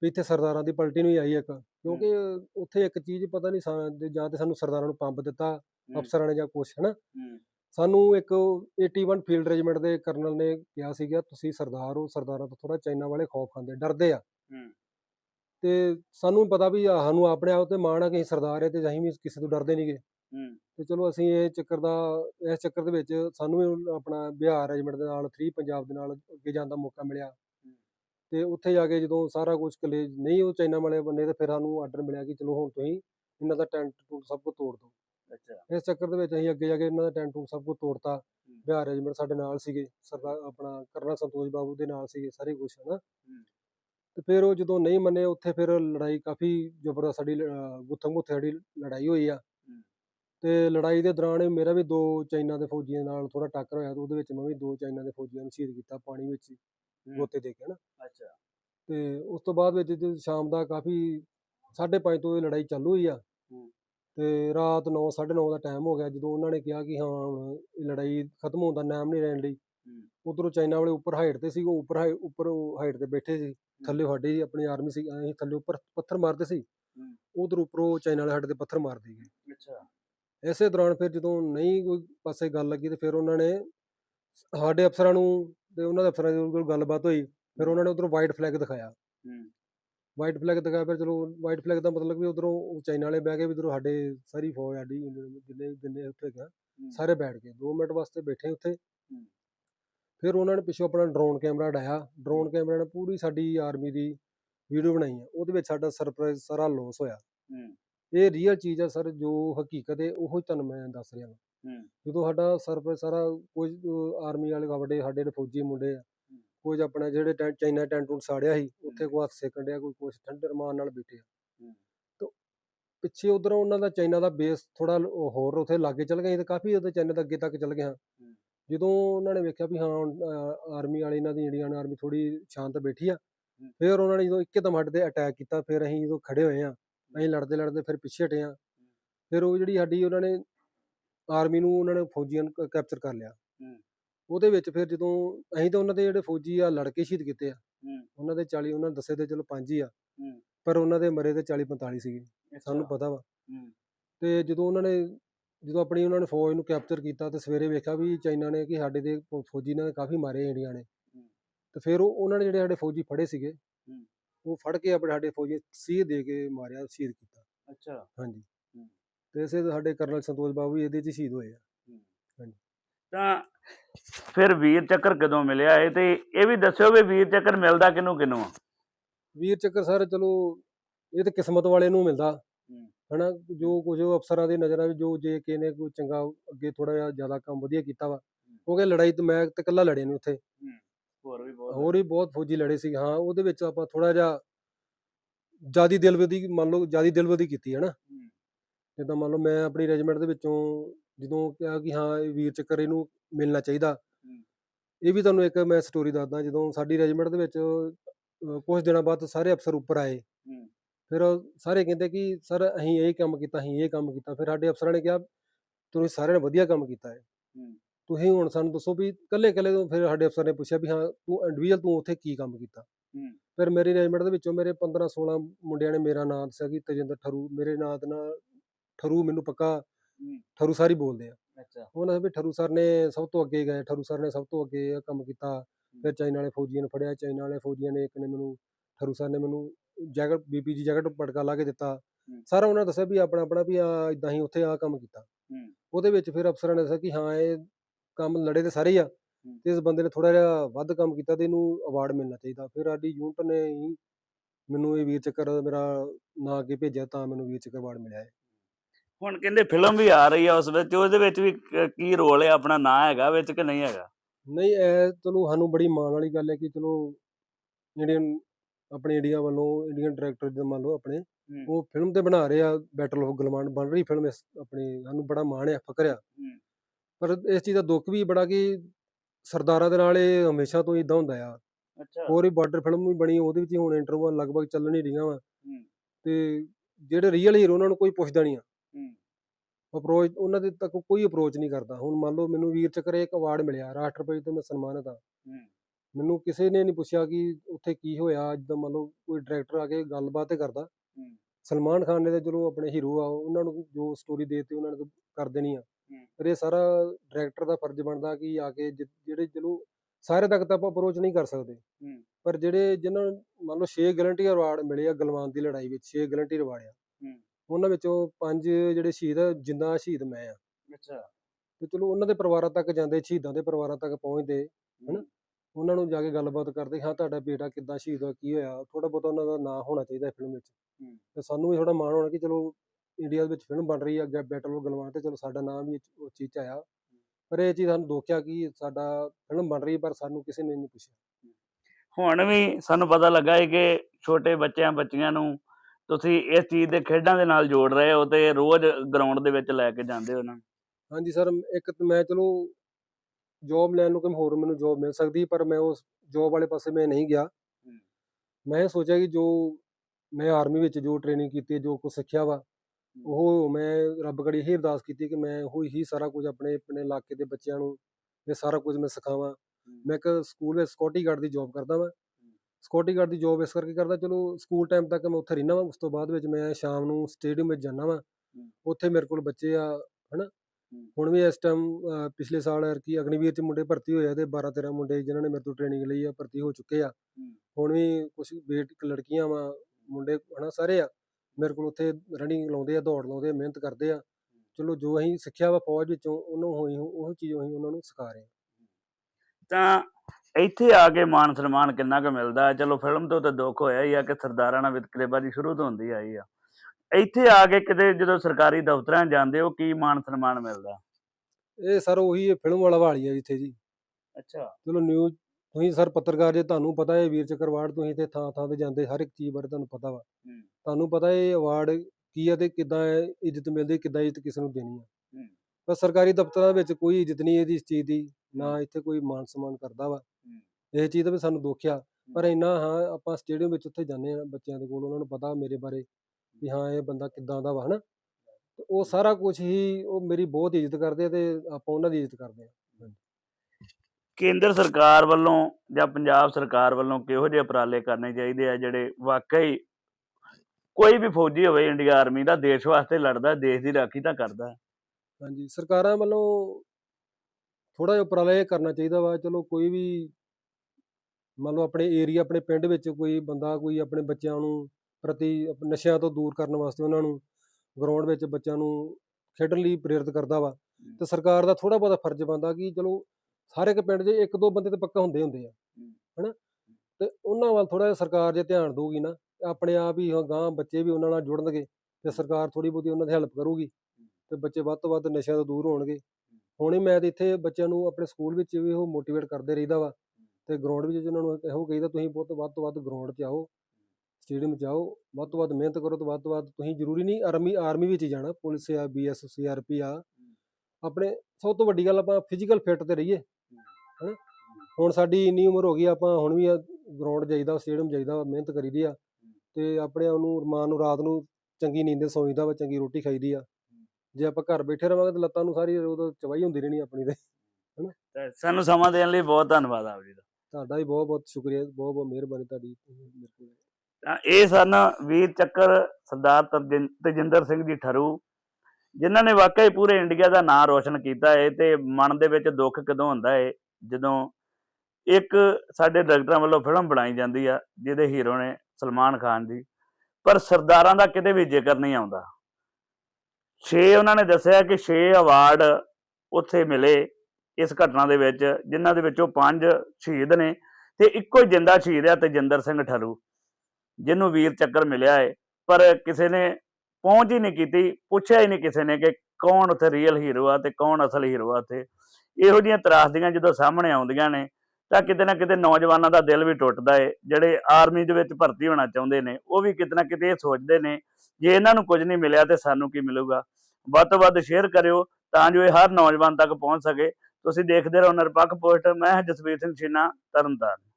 ਵੀ ਇੱਥੇ ਸਰਦਾਰਾਂ ਦੀ ਪਲਟੀ ਨੂੰ ਹੀ ਆਈ ਇੱਕ ਕਿਉਂਕਿ ਉੱਥੇ ਇੱਕ ਚੀਜ਼ ਪਤਾ ਨਹੀਂ ਜਾਂ ਤੇ ਸਾਨੂੰ ਸਰਦਾਰਾਂ ਨੂੰ ਪੰਪ ਦਿੱਤਾ ਅਫਸਰਾਂ ਨੇ ਜਾਂ ਕੁਛ ਹਨਾ? ਹੂੰ, ਸਾਨੂੰ ਇੱਕ 81 ਫੀਲਡ ਰੈਜੀਮੈਂਟ ਦੇ ਕਰਨਲ ਨੇ ਕਿਹਾ ਸੀਗਾ ਤੁਸੀਂ ਸਰਦਾਰ ਹੋ ਸਰਦਾਰਾਂ ਤੋਂ ਥੋੜਾ ਚਾਈਨਾ ਵਾਲੇ ਖੌਫ ਖਾਂਦੇ ਡਰਦੇ ਆ। ਤੇ ਸਾਨੂੰ ਪਤਾ ਵੀ ਆ- ਸਾਨੂੰ ਆਪਣੇ ਆਪ ਤੇ ਮਾਣ ਆ ਕਿ ਅਸੀਂ ਸਰਦਾਰ ਹੈ ਤੇ ਅਸੀਂ ਵੀ ਕਿਸੇ ਤੋਂ ਡਰਦੇ ਨਹੀਂਗੇ ਤੇ ਚਲੋ ਅਸੀਂ ਇਹ ਚੱਕਰ ਦਾ ਇਸ ਚੱਕਰ ਦੇ ਵਿੱਚ ਸਾਨੂੰ ਵੀ ਆਪਣਾ ਬਿਹਾਰ ਰੈਜੀਮੈਂਟ ਦੇ ਨਾਲ 3 ਪੰਜਾਬ ਦੇ ਨਾਲ ਅੱਗੇ ਜਾਣ ਦਾ ਮੌਕਾ ਮਿਲਿਆ। ਤੇ ਉੱਥੇ ਜਾ ਕੇ ਜਦੋਂ ਸਾਰਾ ਕੁਝ ਕਲੇ ਨਹੀਂ ਉਹ ਚਾਈਨਾ ਵਾਲੇ ਬੰਨੇ ਤੇ ਫਿਰ ਸਾਨੂੰ ਆਰਡਰ ਮਿਲਿਆ ਕਿ ਚਲੋ ਹੁਣ ਤੁਸੀਂ ਇਹਨਾਂ ਦਾ ਟੈਂਟ ਟੂਟ ਸਭ ਕੁਝ ਤੋੜ ਦਿਓ। ਅੱਛਾ। ਇਸ ਚੱਕਰ ਦੇ ਵਿੱਚ ਅਸੀਂ ਅੱਗੇ ਜਾ ਕੇ ਇਹਨਾਂ ਦਾ ਟੈਂਟ ਟੂਟ ਸਭ ਕੁਝ ਤੋੜਤਾ। ਬਿਹਾਰ ਰੈਜੀਮੈਂਟ ਸਾਡੇ ਨਾਲ ਸੀਗੇ ਸਰਦਾਰ ਆਪਣਾ ਕਰਨਲ ਸੰਤੋਸ਼ ਬਾਬੂ ਦੇ ਨਾਲ ਸੀਗੇ ਸਾਰੇ ਕੁਝ ਹਨਾ। ਤੇ ਫਿਰ ਉਹ ਜਦੋਂ ਨਹੀਂ ਮੰਨੇ ਉੱਥੇ ਫਿਰ ਲੜਾਈ ਕਾਫੀ ਜ਼ਬਰਦਸਤ ਸਾਡੀ ਗੁੱਥਮ ਗੁੱਥੇ ਸਾਡੀ ਲੜਾਈ ਹੋਈ ਆ। ਤੇ ਲੜਾਈ ਦੇ ਦੌਰਾਨ ਇਹ ਮੇਰਾ ਵੀ ਦੋ ਚਾਈਨਾ ਦੇ ਫੌਜੀਆਂ ਨਾਲ ਥੋੜਾ ਟੱਕਰ ਹੋਇਆ ਤੇ ਉਹਦੇ ਵਿੱਚ ਮੈਂ ਵੀ ਦੋ ਚਾਈਨਾ ਦੇ ਫੌਜੀਆਂ ਨੂੰ ਸ਼ਹੀਦ ਕੀਤਾ ਪਾਣੀ ਵਿੱਚ ਹੀ, ਹੂੰ, ਗੋਤੇ ਦੇ ਕੇ ਨਾ ਅੱਛਾ। ਤੇ ਉਸ ਤੋਂ ਬਾਅਦ ਵਿੱਚ ਜਦੋਂ ਸ਼ਾਮ ਦਾ ਕਾਫੀ 5:30 ਤੋਂ ਇਹ ਲੜਾਈ ਚਾਲੂ ਹੋਈ ਆ ਹੂੰ। ਤੇ ਰਾਤ 9 9:30 ਦਾ ਟਾਈਮ ਹੋ ਗਿਆ ਜਦੋਂ ਉਹਨਾਂ ਨੇ ਕਿਹਾ ਕਿ ਹਾਂ ਹੁਣ ਇਹ ਲੜਾਈ ਖਤਮ ਹੋਣ ਦਾ ਨਾਮ ਨਹੀਂ ਲੈਣ ਲਈ। ਉਧਰੋਂ ਚਾਈਨਾ ਵਾਲੇ ਉੱਪਰ ਹਾਈਟ ਤੇ ਸੀ ਉਹ ਉੱਪਰ ਹਾਈ- ਉੱਪਰ ਹਾਈਟ ਤੇ ਬੈਠੇ ਸੀ ਥੱਲੇ ਸਾਡੀ ਆਪਣੀ ਆਰਮੀ ਸੀ ਅਸੀਂ ਥੱਲੇ ਉੱਪਰ ਪੱਥਰ ਮਾਰਦੇ ਸੀ। ਉਧਰ ਉੱਪਰੋਂ ਚਾਈਨਾ ਵਾਲੇ ਸਾਡੇ ਤੇ ਪੱਥਰ ਮਾਰਦੇ ਗਏ ਅੱਛਾ। ਇਸੇ ਦੌਰਾਨ ਫਿਰ ਜਦੋਂ ਨਹੀਂ ਕੋਈ ਪਾਸੇ ਗੱਲ ਲੱਗੀ ਤੇ ਫਿਰ ਉਹਨਾਂ ਨੇ ਸਾਡੇ ਅਫਸਰਾਂ ਨੂੰ ਤੇ ਉਹਨਾਂ ਦੇ ਅਫਸਰਾਂ ਦੀ ਕੋਲ ਗੱਲਬਾਤ ਹੋਈ ਫਿਰ ਉਹਨਾਂ ਨੇ ਉਧਰੋਂ ਵਾਈਟ ਫਲੈਗ ਦਿਖਾਇਆ। ਹੂੰ, ਵਾਈਟ ਫਲੈਗ ਦਿਖਾਇਆ ਫਿਰ ਚਲੋ ਵਾਈਟ ਫਲੈਗ ਦਾ ਮਤਲਬ ਵੀ ਉਧਰੋਂ ਚਾਈਨਾ ਵਾਲੇ ਬਹਿ ਗਏ ਵੀ ਉਧਰੋਂ ਸਾਡੇ ਸਾਰੀ ਫੌਜ ਸਾਡੀ ਜਿੰਨੇ ਜਿੰਨੇ ਉੱਥੇ ਗਿਆ ਹੂੰ, ਸਾਰੇ ਬੈਠ ਗਏ 2 ਮਿੰਟ ਵਾਸਤੇ ਬੈਠੇ ਉੱਥੇ। ਫਿਰ ਉਹਨਾਂ ਨੇ ਪਿੱਛੋਂ ਆਪਣਾ ਡਰੋਨ ਕੈਮਰਾ ਡਾਇਆ ਡਰੋਨ ਕੈਮਰਾ ਨੇ ਪੂਰੀ ਸਾਡੀ ਆਰਮੀ ਦੀ ਵੀਡੀਓ ਬਣਾਈ ਆ ਉਹਦੇ ਵਿੱਚ ਸਾਡਾ ਸਰਪ੍ਰਾਈਜ਼ ਸਾਰਾ ਲੋਸ ਹੋਇਆ। ਹੂੰ, ਇਹ ਰੀਅਲ ਚੀਜ਼ ਆ ਸਰ ਜੋ ਹਕੀਕਤ ਹੈ ਉਹੀ ਤੁਹਾਨੂੰ ਮੈਂ ਦੱਸ ਰਿਹਾ ਹਾਂ ਹੂੰ, ਜਦੋਂ ਸਾਡਾ ਸਰਪ੍ਰਾਈਜ਼ ਸਾਰਾ ਕੁਝ ਆਰਮੀ ਵਾਲੇ ਵੱਡੇ ਸਾਡੇ ਫੌਜੀ ਮੁੰਡੇ ਆ ਕੁਝ ਆਪਣਾ ਜਿਹੜੇ ਟੈਂ- ਚਾਈਨਾ ਟੈਂਟ ਟੂਟ ਸਾੜਿਆ ਸੀ ਉੱਥੇ ਕੋਈ ਹੱਥ ਸੇਕਣ ਡਿਆ ਕੋਈ ਕੁਛ ਠੰਡੇ ਰਮਾਨ ਨਾਲ ਬੈਠੇ ਆ। ਹੂੰ। ਤਾਂ ਪਿੱਛੇ ਉਧਰੋਂ ਉਹਨਾਂ ਦਾ ਚਾਈਨਾ ਦਾ ਬੇਸ ਥੋੜਾ ਹੋਰ ਉੱਥੇ ਲਾਗੇ ਚੱਲ ਗਏ ਤੇ ਕਾਫੀ ਉਹਦੇ ਚਾਈਨਾ ਦੇ ਅੱਗੇ ਤੱਕ ਚੱਲ ਗਏ ਹਾਂ। ਜਦੋਂ ਉਹਨਾਂ ਨੇ ਵੇਖਿਆ ਵੀ ਹਾਂ ਆਰਮੀ ਵਾਲੇ ਇਹਨਾਂ ਦੀ ਇੰਡੀਅਨ ਆਰਮੀ ਥੋੜੀ ਸ਼ਾਂਤ ਬੈਠੀ ਆ ਫਿਰ ਉਹਨਾਂ ਨੇ ਜਦੋਂ ਇੱਕਦਮ ਸਾਡੇ ਤੇ ਅਟੈਕ ਕੀਤਾ ਫਿਰ ਅਸੀਂ ਜਦੋਂ ਖੜੇ ਹੋਏ ਆ ਅਸੀਂ ਲੜਦੇ ਲੜਦੇ ਫਿਰ ਪਿੱਛੇ ਹਟੇ ਆ ਫਿਰ ਉਹ ਜਿਹੜੀ ਸਾਡੀ ਉਹਨਾਂ ਨੇ ਆਰਮੀ ਨੂੰ ਉਹਨਾਂ ਨੇ ਫੌਜੀਆਂ ਨੂੰ ਕੈਪਚਰ ਕਰ ਲਿਆ। ਉਹਦੇ ਵਿੱਚ ਫਿਰ ਜਦੋਂ ਅਸੀਂ ਤਾਂ ਉਹਨਾਂ ਦੇ ਜਿਹੜੇ ਫੌਜੀ ਆ ਲੜਕੇ ਸ਼ਹੀਦ ਕੀਤੇ ਆ। ਉਹਨਾਂ ਦੇ 40 ਉਹਨਾਂ ਨੇ ਦੱਸੇ ਤੇ ਚਲੋ ਪੰਜ ਹੀ ਆ। ਪਰ ਉਹਨਾਂ ਦੇ ਮਰੇ ਤੇ 40 45 ਸੀਗੇ। ਸਾਨੂੰ ਪਤਾ ਵਾ। ਤੇ ਜਦੋਂ ਉਹਨਾਂ ਨੇ ਜਦੋਂ ਆਪਣੀ ਉਹਨਾਂ ਨੇ ਫੌਜ ਨੂੰ ਕੈਪਚਰ ਕੀਤਾ ਤੇ ਸਵੇਰੇ ਵੇਖਿਆ ਵੀ ਚਾਈਨਾ ਨੇ ਕਿ ਸਾਡੇ ਦੇ ਫੌਜੀ ਨੇ ਕਾਫੀ ਮਾਰੇ ਇੰਡੀਆ ਨੇ। ਤੇ ਫਿਰ ਉਹ ਉਹਨਾਂ ਨੇ ਜਿਹੜੇ ਸਾਡੇ ਫੌਜੀ ਫੜੇ ਸੀਗੇ ਉਹ ਫੜ ਕੇ ਆਪਣੇ ਸਾਡੇ ਫੌਜੀ ਸੀ ਦੇ ਕੇ ਮਾਰਿਆ ਸ਼ਹੀਦ ਕੀਤਾ। ਅੱਛਾ। ਹਾਂਜੀ। ਤੇ ਇਸੇ ਸਾਡੇ ਕਰਨਲ ਸੰਤੋਸ਼ ਬਾਬੂ ਇਹਦੇ 'ਚ ਸ਼ਹੀਦ ਹੋਏ ਆ। ਤਾਂ ਫਿਰ ਵੀਰ ਚੱਕਰ ਕਦੋਂ ਮਿਲਿਆ ਇਹ? ਤੇ ਇਹ ਵੀ ਦੱਸਿਓ ਵੀ ਵੀਰ ਚੱਕਰ ਮਿਲਦਾ ਕਿਨੂੰ ਕਿਨੂੰ ਆ? ਵੀਰ ਚੱਕਰ ਸਰ ਚਲੋ ਇਹ ਤਾਂ ਕਿਸਮਤ ਵਾਲੇ ਨੂੰ ਮਿਲਦਾ। ਹਨਾ ਜੋ ਕੁਝ ਅਫਸਰਾਂ ਦੀ ਨਜ਼ਰਾਂ ਵਿੱਚ ਜੋ ਜੇ ਕਿਸੇ ਨੇ ਕੋਈ ਚੰਗਾ ਅੱਗੇ ਥੋੜਾ ਜਿਹਾ ਜ਼ਿਆਦਾ ਕੰਮ ਵਧੀਆ ਕੀਤਾ ਵਾ। ਕਿਉਂਕਿ ਲੜਾਈ ਤੇ ਮੈਂ ਤੇ ਇਕੱਲਾ ਲੜੇ ਨਹੀਂ ਉੱਥੇ। ਹੋਰ ਵੀ ਬਹੁਤ ਹੋਰ ਵੀ ਬਹੁਤ ਫੌਜੀ ਲੜੇ ਸੀ ਹਾਂ ਉਹਦੇ ਵਿੱਚ ਆਪਾਂ ਥੋੜਾ ਜਿਹਾ ਜਿਆਦੀ ਦਿਲਵਦੀ ਮੰਨ ਲਓ ਜਿਆਦੀ ਦਿਲਵਦੀ ਕੀਤੀ ਹੈ ਨਾ। ਜਿੱਦਾਂ ਮੰਨ ਲਓ ਮੈਂ ਆਪਣੀ ਰੈਜੀਮੈਂਟ ਦੇ ਵਿੱਚੋਂ ਜਦੋਂ ਕਿਹਾ ਕਿ ਹਾਂ ਇਹ ਵੀਰ ਚੱਕਰ ਇਹਨੂੰ ਮਿਲਣਾ ਚਾਹੀਦਾ। ਇਹ ਵੀ ਤੁਹਾਨੂੰ ਇੱਕ ਮੈਂ ਸਟੋਰੀ ਦੱਸਦਾ ਜਦੋਂ ਸਾਡੀ ਰੈਜੀਮੈਂਟ ਦੇ ਵਿੱਚ ਕੁਝ ਦਿਨਾਂ ਬਾਅਦ ਸਾਰੇ ਅਫਸਰ ਉੱਪਰ ਆਏ। ਫਿਰ ਸਾਰੇ ਕਹਿੰਦੇ ਕਿ ਸਰ ਅਸੀਂ ਇਹ ਕੰਮ ਕੀਤਾ ਅਸੀਂ ਇਹ ਕੰਮ ਕੀਤਾ। ਫਿਰ ਸਾਡੇ ਅਫਸਰਾਂ ਨੇ ਕਿਹਾ ਤੁਸੀਂ ਸਾਰਿਆਂ ਨੇ ਵਧੀਆ ਕੰਮ ਕੀਤਾ ਹੈ। ਤੁਸੀਂ ਹੁਣ ਸਾਨੂੰ ਦੱਸੋ ਵੀ ਇਕੱਲੇ ਇਕੱਲੇ ਤੋਂ ਫਿਰ ਸਾਡੇ ਅਫਸਰ ਨੇ ਪੁੱਛਿਆ ਵੀ ਹਾਂ ਤੂੰ ਇੰਡੀਵਿਜੂਅਲ ਤੂੰ ਉੱਥੇ ਕੀ ਕੰਮ ਕੀਤਾ? ਫਿਰ ਮੇਰੀ ਅਰੇਂਜਮੈਂਟ ਦੇ ਵਿੱਚੋਂ ਮੇਰੇ 15 16 ਮੁੰਡਿਆਂ ਨੇ ਮੇਰਾ ਨਾਮ ਦੱਸਿਆ ਕਿ ਤੇਜਿੰਦਰ ਠਰੂ ਮੇਰੇ ਨਾਂ ਦੇ ਨਾਲ ਠਰੂ ਮੈਨੂੰ ਪੱਕਾ ਠਰੂ ਸਰ ਹੀ ਬੋਲਦੇ ਆ। ਅੱਛਾ। ਉਹਨਾਂ ਵੀ ਠਰੂ ਸਰ ਨੇ ਸਭ ਤੋਂ ਅੱਗੇ ਗਏ ਠਰੂ ਸਰ ਨੇ ਸਭ ਤੋਂ ਅੱਗੇ ਇਹ ਕੰਮ ਕੀਤਾ। ਫਿਰ ਚਾਈਨਾ ਵਾਲੇ ਫੌਜੀਆਂ ਨੂੰ ਫੜਿਆ ਚਾਈਨਾ ਵਾਲੇ ਫੌਜੀਆਂ ਨੇ ਇੱਕ ਨੇ ਮੈਨੂੰ ਠਰੂ ਸਰ ਨੇ ਮੈਨੂੰ ਜੈਕਟ ਬੀਪੀਜੀ ਜੈਕਟ ਪਟਕਾ ਲਾ ਕੇ ਦਿੱਤਾ। ਸਾਰਾ ਉਹਨਾਂ ਨੇ ਦੱਸਿਆ ਵੀ ਆਪਣਾ ਆਪਣਾ ਵੀ ਆ ਇਦਾਂ ਹੀ ਉੱਥੇ ਆ ਕੰਮ ਕੀਤਾ। ਉਹਦੇ ਵਿੱਚ ਫਿਰ ਅਫਸਰਾਂ ਨੇ ਦੱਸਿਆ ਕਿ ਹਾਂ ਇਹ ਕੰਮ ਲੜੇ ਤੇ ਸਾਰੇ ਹੀ ਆ ਤੇ ਇਸ ਬੰਦੇ ਨੇ ਥੋੜਾ ਜਿਹਾ ਵੱਧ ਕੰਮ ਕੀਤਾ ਤੇ ਇਹਨੂੰ ਅਵਾਰਡ ਮਿਲਣਾ ਚਾਹੀਦਾ। ਫਿਰ ਸਾਡੀ ਯੂਨਿਟ ਨੇ ਹੀ ਮੈਨੂੰ ਇਹ ਵੀਰ ਚੱਕਰ ਮੇਰਾ ਨਾਂ ਅੱਗੇ ਭੇਜਿਆ ਤਾਂ ਮੈਨੂੰ ਵੀਰ ਚੱਕਰ ਅਵਾਰਡ ਮਿਲਿਆ ਹੈ ਹੁਣ ਕਹਿੰਦੇ ਫਿਲਮ ਵੀ ਆ ਰਹੀ ਆ ਉਸ ਵਿੱਚ ਉਹਦੇ ਵਿੱਚ ਵੀ ਕ- ਰੋਲ ਹੈ ਆਪਣਾ ਨਾਂ ਹੈਗਾ ਵਿੱਚ ਕਿ ਨਹੀਂ ਹੈਗਾ? ਨਹੀਂ ਇਹ ਚਲੋ ਸਾਨੂੰ ਬੜੀ ਮਾਣ ਵਾਲੀ ਗੱਲ ਹੈ ਕਿ ਚਲੋ ਇੰਡੀਅਨ ਆਪਣੇ ਇੰਡੀਆ ਵੱਲੋਂ ਇੰਡੀਅਨ ਡਾਇਰੈਕਟਰ ਦੇ ਮੰਨ ਲਓ ਆਪਣੇ ਉਹ ਫਿਲਮ ਤੇ ਬਣਾ ਰਹੇ ਆ ਬੈਟਲ ਆਫ ਗਲਵਾਨ ਬਣ ਰਹੀ ਫਿਲਮ ਇਸ ਆਪਣੀ ਸਾਨੂੰ ਬੜਾ ਮਾਣ ਆ ਫਕਰ ਆ। ਪਰ ਇਸ ਚੀਜ਼ ਦਾ ਦੁੱਖ ਵੀ ਬੜਾ ਕਿ ਸਰਦਾਰਾਂ ਦੇ ਨਾਲ ਇਹ ਹਮੇਸ਼ਾ ਤੋਂ ਇਦਾਂ ਹੁੰਦਾ ਆ। ਅੱਛਾ। ਹੋਰ ਵੀ ਬਾਰਡਰ ਫਿਲਮ ਵੀ ਬਣੀ ਉਹਦੇ ਵਿੱਚ ਹੀ ਹੁਣ ਇੰਟਰਵਲ ਲਗਭਗ ਚੱਲਣ ਹੀ ਰਹੀਆਂ ਵਾ। ਤੇ ਜਿਹੜੇ ਰੀਅਲ ਹੀਰੋ ਉਹਨਾਂ ਨੂੰ ਕੋਈ ਪੁੱਛਦਾ ਨਹੀਂ ਆ। ਅਪਰੋਚ ਉਹਨਾਂ ਦੇ ਤੱਕ ਕੋਈ ਅਪਰੋਚ ਨਹੀਂ ਕਰਦਾ। ਹੁਣ ਮੰਨ ਲਓ ਮੈਨੂੰ ਵੀਰ ਚੱਕਰ ਇੱਕ ਅਵਾਰਡ ਮਿਲਿਆ ਰਾਸ਼ਟਰਪਤੀ ਤੋਂ ਮੈਂ ਸਨਮਾਨਿਤ ਆ। ਮੈਨੂੰ ਕਿਸੇ ਨੇ ਨਹੀਂ ਪੁੱਛਿਆ ਕਿ ਉੱਥੇ ਕੀ ਹੋਇਆ ਜਿੱਦਾਂ ਮੰਨ ਲਓ ਕੋਈ ਡਾਇਰੈਕਟਰ ਆ ਕੇ ਗੱਲਬਾਤ ਕਰਦਾ। ਸਲਮਾਨ ਖਾਨ ਨੇ ਤਾਂ ਚਲੋ ਆਪਣੇ ਹੀਰੋ ਆ ਉਹਨਾਂ ਨੂੰ ਜੋ ਸਟੋਰੀ ਦੇਤੀ ਉਹਨਾਂ ਨੇ ਕਰ ਦੇਣੀ ਆ। ਪਰ ਇਹ ਸਾਰਾ ਡਾਇਰੈਕਟਰ ਦਾ ਫਰਜ਼ ਬਣਦਾ ਕਿ ਆ ਕੇ ਜਿ- ਜਿਹੜੇ ਚਲੋ ਸਾਰੇ ਤੱਕ ਤਾਂ ਆਪਾਂ ਅਪਰੋਚ ਨਹੀਂ ਕਰ ਸਕਦੇ। ਪਰ ਜਿਹੜੇ ਜਿਨ੍ਹਾਂ ਨੂੰ ਮੰਨ ਲਓ 6 ਗਰੰਟੀ ਅਵਾਰਡ ਮਿਲੇ ਆ ਗਲਵਾਨ ਦੀ ਲੜਾਈ ਵਿੱਚ 6 ਗਰੰਟੀ ਅਵਾਰਡ ਆ। ਉਹਨਾਂ ਵਿੱਚੋਂ ਪੰਜ ਜਿਹੜੇ ਸ਼ਹੀਦ ਆ, ਜਿੰਦਾ ਸ਼ਹੀਦ ਮੈਂ ਆ। ਅੱਛਾ। ਤੇ ਚਲੋ ਉਹਨਾਂ ਦੇ ਪਰਿਵਾਰਾਂ ਤੱਕ ਜਾਂਦੇ ਸ਼ਹੀਦਾਂ ਦੇ ਪਰਿਵਾਰਾਂ ਤੱਕ ਪਹੁੰਚਦੇ ਹਨਾ? ਉਹਨਾਂ ਨੂੰ ਜਾ ਕੇ ਗੱਲਬਾਤ ਕਰਦੇ ਹਾਂ ਤੁਹਾਡਾ ਬੇਟਾ ਕਿੱਦਾਂ ਸ਼ਹੀਦ ਹੋਇਆ ਕੀ ਹੋਇਆ ਥੋੜਾ ਬਹੁਤਾ ਉਹਨਾਂ ਦਾ ਨਾਂ ਹੋਣਾ ਚਾਹੀਦਾ ਫਿਲਮ ਵਿੱਚ। ਹੂੰ। ਤੇ ਸਾਨੂੰ ਵੀ ਥੋੜਾ ਮਾਣ ਹੋਣਾ ਕਿ ਚਲੋ ਇੰਡੀਆ ਦੇ ਵਿੱਚ ਫਿਲਮ ਬਣ ਰਹੀ ਹੈ ਅੱਗੇ ਬੈਟਲ ਆਫ ਗਲਵਾਨ ਤੇ ਚਲੋ ਸਾਡਾ ਨਾਮ ਵੀ ਉਹ ਚੀਜ਼ 'ਚ ਆਇਆ। ਪਰ ਇਹ ਚੀਜ਼ ਸਾਨੂੰ ਦੁੱਖ ਆ ਕਿ ਸਾਡਾ ਫਿਲਮ ਬਣ ਰਹੀ ਪਰ ਸਾਨੂੰ ਕਿਸੇ ਨੇ ਨਹੀਂ ਪੁੱਛਿਆ। ਹੁਣ ਵੀ ਸਾਨੂੰ ਪਤਾ ਲੱਗਾ ਹੈ ਕਿ ਛੋਟੇ ਬੱਚਿਆਂ ਬੱਚੀਆਂ ਨੂੰ ਤੁਸੀਂ ਇਸ ਚੀਜ਼ ਦੇ ਖੇਡਾਂ ਦੇ ਨਾਲ ਜੋੜ ਰਹੇ ਹੋ ਤੇ ਰੋਜ਼ ਗਰਾਊਂਡ ਦੇ ਵਿੱਚ ਲੈ ਕੇ ਜਾਂਦੇ ਹੋ ਨਾ। ਹਾਂਜੀ ਸਰ ਇੱਕ ਮੈਂ ਚਲੋ ਜੌਬ ਲੈਣ ਨੂੰ ਕੋਈ ਹੋਰ ਮੈਨੂੰ ਜੌਬ ਮਿਲ ਸਕਦੀ ਪਰ ਮੈਂ ਉਸ ਜੌਬ ਵਾਲੇ ਪਾਸੇ ਮੈਂ ਨਹੀਂ ਗਿਆ। ਮੈਂ ਸੋਚਿਆ ਕਿ ਜੋ ਮੈਂ ਆਰਮੀ ਵਿੱਚ ਜੋ ਟ੍ਰੇਨਿੰਗ ਕੀਤੀ ਜੋ ਕੁਝ ਸਿੱਖਿਆ ਵਾ ਉਹ ਮੈਂ ਰੱਬ ਗੜੀ ਇਹ ਅਰਦਾਸ ਕੀਤੀ ਕਿ ਮੈਂ ਉਹ ਹੀ ਸਾਰਾ ਕੁਝ ਆਪਣੇ ਆਪਣੇ ਇਲਾਕੇ ਦੇ ਬੱਚਿਆਂ ਨੂੰ ਇਹ ਸਾਰਾ ਕੁਝ ਮੈਂ ਸਿਖਾਵਾਂ। ਮੈਂ ਇੱਕ ਸਕੂਲ ਵਿੱਚ ਸਿਕਿਉਰਟੀ ਗਾਰਡ ਦੀ ਜੌਬ ਕਰਦਾ ਵਾਂ। ਸਿਕਿਉਰਟੀ ਗਾਰਡ ਦੀ ਜੌਬ ਇਸ ਕਰਕੇ ਕਰਦਾ ਚਲੋ ਸਕੂਲ ਟਾਈਮ ਤੱਕ ਮੈਂ ਉੱਥੇ ਰਹਿਣਾ ਵਾਂ ਉਸ ਤੋਂ ਬਾਅਦ ਵਿੱਚ ਮੈਂ ਸ਼ਾਮ ਨੂੰ ਸਟੇਡੀਅਮ ਵਿੱਚ ਜਾਂਦਾ ਵਾਂ। ਉੱਥੇ ਮੇਰੇ ਕੋਲ ਬੱਚੇ ਆ ਹਨਾ? ਹੁਣ ਵੀ ਇਸ ਟਾਈਮ ਪਿਛਲੇ ਸਾਲ ਕੀ ਅਗਨੀਵੀਰ ਚ ਮੁੰਡੇ ਭਰਤੀ ਹੋਏ ਆ ਤੇ 12 13 ਮੁੰਡੇ ਜਿਨ੍ਹਾਂ ਨੇ ਮੇਰੇ ਤੋਂ ਟ੍ਰੇਨਿੰਗ ਲਈ ਆ ਭਰਤੀ ਹੋ ਚੁੱਕੇ ਆ। ਹੁਣ ਵੀ ਕੁਝ ਬੇਟ ਲੜਕੀਆਂ ਵਾ ਮੁੰਡੇ ਹਨਾ ਸਾਰੇ ਆ। ਮੇਰੇ ਕੋਲ ਉੱਥੇ ਰਨਿੰਗ ਲਾਉਂਦੇ ਆ ਦੌੜ ਲਾਉਂਦੇ ਆ ਮਿਹਨਤ ਕਰਦੇ ਆ। ਚਲੋ ਜੋ ਅਸੀਂ ਸਿੱਖਿਆ ਵਾ ਫੌਜ ਵਿੱਚੋਂ ਉਹਨੂੰ ਹੋਈ ਉਹ ਚੀਜ਼ ਅਸੀਂ ਉਹਨਾਂ ਨੂੰ ਸਿਖਾ ਰਹੇ ਹਾਂ। ਤਾਂ ਇੱਥੇ ਆ ਕੇ ਮਾਨ ਸਨਮਾਨ ਕਿੰਨਾ ਕੁ ਮਿਲਦਾ? ਹੈ ਚਲੋ ਫਿਲਮ ਤੋਂ ਤਾਂ ਦੁੱਖ ਹੋਇਆ ਹੀ ਆ ਕਿ ਸਰਦਾਰਾਂ ਨਾਲ ਵਿਤਕਰੇਬਾਜ਼ੀ ਸ਼ੁਰੂ ਤੋਂ ਹੁੰਦੀ ਆਈ ਆ। ਇੱਥੇ ਆ ਕੇ ਕਿਤੇ ਜਦੋਂ ਸਰਕਾਰੀ ਦਫ਼ਤਰਾਂ ਜਾਂਦੇ ਹੋ ਕੀ ਮਾਨ ਸਨਮਾਨ ਮਿਲਦਾ? ਇਹ ਸਰ ਉਹੀ ਫਿਲਮ ਵਾਲਾ ਵਾਲੀ ਆ ਜਿੱਥੇ ਜੀ। ਅੱਛਾ। ਚਲੋ ਨਿਊਜ਼ ਤੁਸੀਂ ਸਰ ਪੱਤਰਕਾਰ ਜੇ ਤੁਹਾਨੂੰ ਪਤਾ ਹੈ ਵੀਰ ਚੱਕਰ ਅਵਾਰਡ ਤੁਸੀਂ ਤੇ ਥਾਂ ਥਾਂ ਤੇ ਜਾਂਦੇ ਹਰ ਇੱਕ ਚੀਜ਼ ਬਾਰੇ ਤੁਹਾਨੂੰ ਪਤਾ ਵਾ। ਤੁਹਾਨੂੰ ਪਤਾ ਇਹ ਅਵਾਰਡ ਕੀ ਆ ਤੇ ਕਿੱਦਾਂ ਇੱਜ਼ਤ ਮਿਲਦੀ ਕਿੱਦਾਂ ਇੱਜ਼ਤ ਕਿਸ ਨੂੰ ਦੇਣੀ ਆ। ਪਰ ਸਰਕਾਰੀ ਦਫ਼ਤਰਾਂ ਵਿੱਚ ਕੋਈ ਇੱਜ਼ਤ ਨਹੀਂ ਇਹਦੀ ਇਸ ਚੀਜ਼ ਦੀ ਨਾ ਇੱਥੇ ਕੋਈ ਮਾਨ ਸਨਮਾਨ ਕਰਦਾ ਵਾ। ਇਹ ਚੀਜ਼ ਦਾ ਵੀ ਸਾਨੂੰ ਦੁੱਖ ਆ ਪਰ ਇੰਨਾ ਹਾਂ ਆਪਾਂ ਸਟੇਡੀਅਮ ਵਿੱਚ ਉੱਥੇ ਜਾਂਦੇ ਆ ਬੱਚਿਆਂ ਦੇ ਕੋਲ ਉਹਨਾਂ ਨੂੰ ਪਤਾ ਮੇਰੇ ਬਾਰੇ ਵੀ ਹਾਂ ਇਹ ਬੰਦਾ ਕਿੱਦਾਂ ਦਾ ਵਾ ਹਨਾ। ਉਹ ਸਾਰਾ ਕੁਝ ਹੀ ਉਹ ਮੇਰੀ ਬਹੁਤ ਇੱਜ਼ਤ ਕਰਦੇ ਆ ਤੇ ਆਪਾਂ ਉਹਨਾਂ ਦੀ ਇੱਜ਼ਤ ਕਰਦੇ ਆ। ਕੇਂਦਰ ਸਰਕਾਰ ਵੱਲੋਂ ਜਾਂ ਪੰਜਾਬ ਸਰਕਾਰ ਵੱਲੋਂ ਕਿਹੋ ਜਿਹੇ ਉਪਰਾਲੇ ਕਰਨੇ ਚਾਹੀਦੇ ਆ, ਜਿਹੜੇ ਵਾਕਈ ਕੋਈ ਵੀ ਫੌਜੀ ਹੋਵੇ ਇੰਡੀਆ ਆਰਮੀ ਦਾ, ਦੇਸ਼ ਵਾਸਤੇ ਲੜਦਾ, ਦੇਸ਼ ਦੀ ਰਾਖੀ ਤਾਂ ਕਰਦਾ। ਹਾਂਜੀ, ਸਰਕਾਰਾਂ ਵੱਲੋਂ ਥੋੜਾ ਜਿਹਾ ਉਪਰਾਲਾ ਇਹ ਕਰਨਾ ਚਾਹੀਦਾ ਵਾ, ਚਲੋ ਕੋਈ ਵੀ ਮੰਨ ਲਓ ਆਪਣੇ ਏਰੀਆ, ਆਪਣੇ ਪਿੰਡ ਵਿੱਚ ਕੋਈ ਬੰਦਾ, ਕੋਈ ਆਪਣੇ ਬੱਚਿਆਂ ਨੂੰ ਪ੍ਰਤੀ ਨਸ਼ਿਆਂ ਤੋਂ ਦੂਰ ਕਰਨ ਵਾਸਤੇ ਉਹਨਾਂ ਨੂੰ ਗਰਾਊਂਡ ਵਿੱਚ ਬੱਚਿਆਂ ਨੂੰ ਖੇਡਣ ਲਈ ਪ੍ਰੇਰਿਤ ਕਰਦਾ ਵਾ, ਤੇ ਸਰਕਾਰ ਦਾ ਥੋੜਾ ਬਹੁਤਾ ਫਰਜ਼ ਬਣਦਾ ਕਿ ਚਲੋ ਸਾਰੇ ਇੱਕ ਪਿੰਡ 'ਚ ਇੱਕ ਦੋ ਬੰਦੇ ਤੇ ਪੱਕਾ ਹੁੰਦੇ ਹੁੰਦੇ ਆ ਹਨਾ? ਤੇ ਉਹਨਾਂ ਵੱਲ ਥੋੜਾ ਜਿਹਾ ਸਰਕਾਰ ਜੇ ਧਿਆਨ ਦਊਗੀ ਨਾ ਆਪਣੇ ਆਪ ਹੀ ਗਾਂ ਬੱਚੇ ਵੀ ਉਹਨਾਂ ਨਾਲ ਜੁੜਨਗੇ ਤੇ ਸਰਕਾਰ ਥੋੜੀ ਬਹੁਤੀ ਉਹਨਾਂ ਦੀ ਹੈਲਪ ਕਰੂਗੀ ਤੇ ਬੱਚੇ ਵੱਧ ਤੋਂ ਵੱਧ ਨਸ਼ਿਆਂ ਤੋਂ ਦੂਰ ਹੋਣਗੇ। ਹੁਣੇ ਮੈਂ ਤੇ ਇੱਥੇ ਬੱਚਿਆਂ ਨੂੰ ਆਪਣੇ ਸਕੂਲ ਵਿੱਚ ਵੀ ਉਹ ਮੋਟੀਵੇਟ ਕਰਦੇ ਰਹੀਦਾ ਵਾ ਤੇ ਗਰਾਊਂਡ ਵਿੱਚ ਉਹਨਾਂ ਨੂੰ ਇਹੋ ਕਹੀਦਾ ਤੁਸੀਂ ਬਹੁਤ ਵੱਧ ਤੋਂ ਵੱਧ ਗਰਾਊਂਡ 'ਚ ਆਓ ਸਟੇਡੀਅਮ 'ਚ ਆਓ ਵੱਧ ਤੋਂ ਵੱਧ ਮਿਹਨਤ ਕਰੋ ਤੇ ਵੱਧ ਤੋਂ ਵੱਧ ਤੁਸੀਂ ਜ਼ਰੂਰੀ ਨਹੀਂ ਆਰਮੀ ਆਰਮੀ ਵਿੱਚ ਜਾਣਾ ਪੁਲਿਸ ਆ ਬੀਐਸ ਸੀਆਰਪੀ ਆ। ਆਪਣੇ ਸਭ ਤੋਂ ਵੱਡੀ ਗੱਲ ਆਪਾਂ ਫਿਜ਼ੀਕਲ ਫਿੱਟ ਤੇ ਰਹੀਏ। ਹੈਨਾ ਹੁਣ ਸਾਡੀ ਇੰਨੀ ਉਮਰ ਹੋ ਗਈ ਆਪਾਂ ਹੁਣ ਵੀ ਗਰਾਊਂਡ ਜਾਈਦਾ ਸਟੇਡੀਅਮ ਜਾਈਦਾ ਮਿਹਨਤ ਕਰੀਦੀ ਆ। ਤੇ ਆਪਣੇ ਆਪ ਨੂੰ ਰਮਾਨ ਨੂੰ ਰਾਤ ਨੂੰ ਚੰਗੀ ਨੀਂਦ ਸੌਂਈਦਾ ਵਾ ਚੰਗੀ ਰੋਟੀ ਖਾਈਦੀ ਆ। ਜੇ ਆਪਾਂ ਘਰ ਬੈਠੇ ਰਵਾਂਗੇ ਤਾਂ ਲੱਤਾਂ ਨੂੰ ਸਾਰੀ ਉਦੋਂ ਚਵਾਈ ਹੁੰਦੀ ਰਹਿਣੀ ਆਪਣੀ ਤੇ ਤੇ ਸਾਨੂੰ ਸਮਾਂ ਦੇਣ ਲਈ ਬਹੁਤ ਧੰਨਵਾਦ ਆਪ ਜੀ ਦਾ। ਤੁਹਾਡਾ ਵੀ ਬਹੁਤ ਬਹੁਤ ਸ਼ੁਕਰੀਆ ਬਹੁਤ ਬਹੁਤ ਮਿਹਰਬਾਨੀ ਤੁਹਾਡੀ ਇਹ ਸਨ ਵੀਰ ਚੱਕਰ ਸਰਦਾਰ ਤੇਜਿੰਦਰ ਸਿੰਘ ਜੀ ਠਰੂ ਜਿਨ੍ਹਾਂ ਨੇ ਵਾਕਈ ਪੂਰੇ ਇੰਡੀਆ ਦਾ ਨਾਂ ਰੋਸ਼ਨ ਕੀਤਾ ਹੈ ਤੇ ਮਨ ਦੇ ਵਿੱਚ ਦੁੱਖ ਕਦੋਂ ਹੁੰਦਾ ਹੈ ਜਦੋਂ ਇੱਕ ਸਾਡੇ ਡਾਇਰੈਕਟਰਾਂ ਵੱਲੋਂ ਫਿਲਮ ਬਣਾਈ ਜਾਂਦੀ ਆ, ਜਿਹਦੇ ਹੀਰੋ ਨੇ ਸਲਮਾਨ ਖਾਨ ਜੀ ਪਰ ਸਰਦਾਰਾਂ ਦਾ ਕਿਤੇ ਵੀ ਜ਼ਿਕਰ ਨਹੀਂ ਆਉਂਦਾ। 6 ਉਹਨਾਂ ਨੇ ਦੱਸਿਆ ਕਿ 6 ਅਵਾਰਡ ਉੱਥੇ ਮਿਲੇ ਇਸ ਘਟਨਾ ਦੇ ਵਿੱਚ, ਜਿਨ੍ਹਾਂ ਦੇ ਵਿੱਚੋਂ 5 ਸ਼ਹੀਦ ਨੇ ਤੇ ਇੱਕੋ ਹੀ ਜਿੰਦਾ ਸ਼ਹੀਦ ਆ ਤੇਜਿੰਦਰ ਸਿੰਘ ਠਰੂ, ਜਿਹਨੂੰ ਵੀਰ ਚੱਕਰ ਮਿਲਿਆ ਹੈ ਪਰ ਕਿਸੇ ਨੇ ਪਹੁੰਚ ਹੀ ਨਹੀਂ ਕੀਤੀ, ਪੁੱਛਿਆ ਹੀ ਨਹੀਂ ਕਿਸੇ ਨੇ ਕਿ ਕੌਣ ਉੱਥੇ ਰੀਅਲ ਹੀਰੋ ਆ ਤੇ ਕੌਣ ਅਸਲ ਹੀਰੋ ਆ ਉੱਥੇ। ਇਹੋ ਜਿਹੀਆਂ ਤਰਾਸਦੀਆਂ ਜਦੋਂ ਸਾਹਮਣੇ ਆਉਂਦੀਆਂ ਨੇ, ਤਾਂ ਕਿਤੇ ਨਾ ਕਿਤੇ ਨੌਜਵਾਨਾਂ ਦਾ ਦਿਲ ਵੀ ਟੁੱਟਦਾ ਏ। ਜਿਹੜੇ ਆਰਮੀ ਦੇ ਵਿੱਚ ਭਰਤੀ ਹੋਣਾ ਚਾਹੁੰਦੇ ਨੇ, ਉਹ ਵੀ ਕਿਤੇ ਨਾ ਕਿਤੇ ਇਹ ਸੋਚਦੇ ਨੇ, ਜੇ ਇਹਨਾਂ ਨੂੰ ਕੁਝ ਨਹੀਂ ਮਿਲਿਆ ਤੇ ਸਾਨੂੰ ਕੀ ਮਿਲੂਗਾ? ਵੱਧ ਤੋਂ ਵੱਧ ਸ਼ੇਅਰ ਕਰਿਓ, ਤਾਂ ਜੋ ਇਹ ਹਰ ਨੌਜਵਾਨ ਤੱਕ ਪਹੁੰਚ ਸਕੇ। ਤੁਸੀਂ ਦੇਖਦੇ ਰਹੋ ਨਿਰਪੱਖ ਪੋਸਟ। ਮੈਂ ਹਾਂ ਜਸਵੀਰ ਸਿੰਘ ਛੀਨਾ, ਤਰਨਤਾਰਨ।